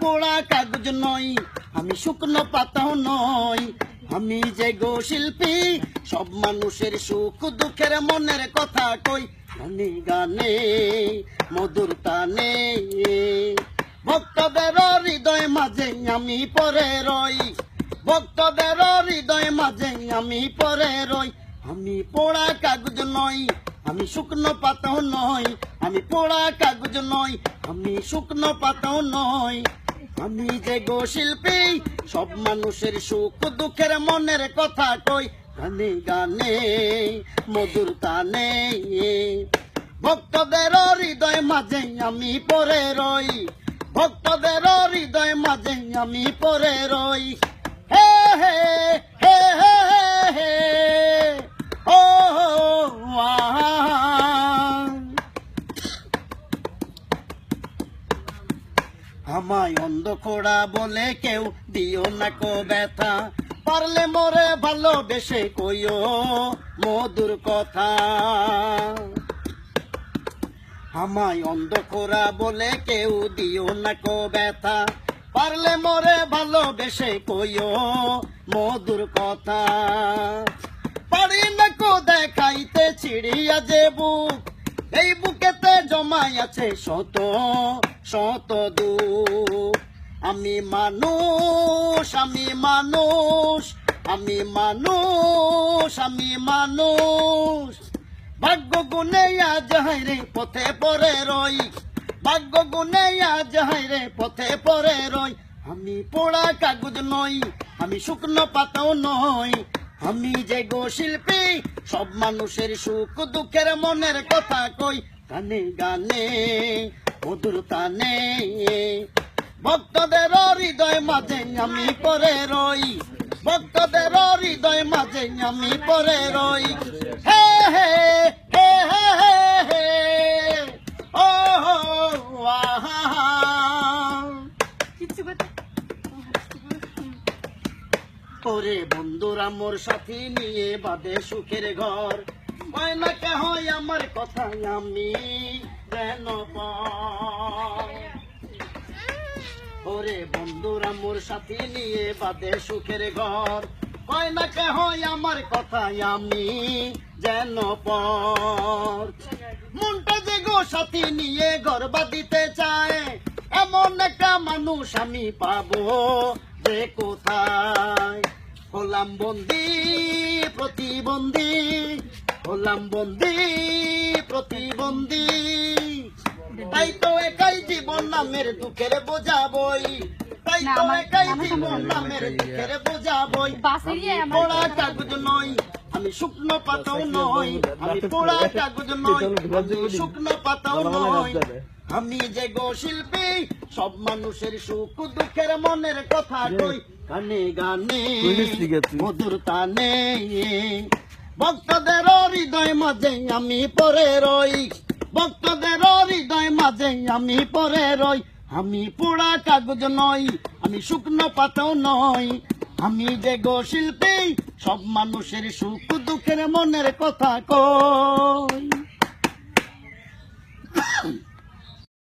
পোড়া কাগজ নই, আমি শুকনো পাতাও নই। আমি যে গো শিল্পী, সব মানুষের সুখ দুঃখের মনের কথা কই। গানে গানে, মধুর টানে ভক্তদের হৃদয় মাঝে আমি পরে রই। ভক্তদের হৃদয় মাঝে আমি পরে রই। আমি পোড়া কাগজ নই, আমি শুকনো পাতাও নই। আমি পোড়া কাগজ নই, আমি শুকনো পাতাও নই। আমি যে গো শিল্পী সব মানুষের সুখ দুঃখের মনের কথা কই। গানে গানে, মধুর তানে, ভক্তদের হৃদয় মাঝে আমি পরে রই। ভক্তদের হৃদয় মাঝে আমি পরে রই। আমায় অন্ধ খোড়া বলে কেউ দিও না কো ব্যথা। পারলে মরে ভালোবেসে কইও মধুর কথা। আমায় অন্ধ খোড়া বলে কেউ দিও না কো ব্যথা। পারলে মরে ভালোবেসে কইও মধুর কথা। পারি না কো দেখাইতে চিড়িয়া যে বুক। এই বুকেতে জমাই আছে শত শত দুঃখ। আমি মানুষ আমি মানুষ আমি মানুষ আমি মানুষ। ভাগ্য গুনে আজ হাইরে পথে পরে রই। ভাগ্য গুনে আজ হাইরে পথে পরে রই। আমি পোড়া কাগজ নই, আমি শুকনো পাতাও নই। আমি যে গো শিল্পী, সব মানুষের সুখ দুঃখের মনের কথা কই। গানে গানে, মধুর তানে। ভক্তদের হৃদয় মাঝে আমি পরে রই। ভক্তদের হৃদয় মাঝে আমি পরে রই। হে হে হে হে হে হে, ও, হো বন্ধুরা, মোর সাথী নিয়ে বাদে সুখের ঘর। হয় না কে হয় আমার কথা আমি যেন। ওরে বন্ধুরা, মোর সাথী নিয়ে বাদে সুখের ঘর। হয় না কে হয় আমার কথা আমি যেন পর মনটা যে গো সাথী নিয়ে ঘর বাঁধিতে চায়, এমন একটা মানুষ আমি পাবো যে কোথায়? হলাম বন্দি, প্রতিবন্ধী হলাম বন্দি প্রতিবন্ধী তাই তো একাই জীবন নামের দুঃখের বোঝাবই। তাই তো একাই জীবন নামের দুঃখের বোঝাবই। আমি পোড়া কাগজ নই আমি শুকনো পাতাও নই আমি পোড়া কাগজ নই আমি শুকনো পাতাও নই। আমি যে গো শিল্পী সব মানুষের সুখ দুঃখের মনের কথা কই। গানে গানে মধুর তানে ভক্তদের হৃদয় মাঝে আমি পরে রই। ভক্তদের হৃদয় মাঝে আমি পরে রই। আমি পোড়া কাগজ নই, আমি শুকনো পাতাও নই। আমি যে গো শিল্পী, সব মানুষের সুখ দুঃখের মনের কথা কই।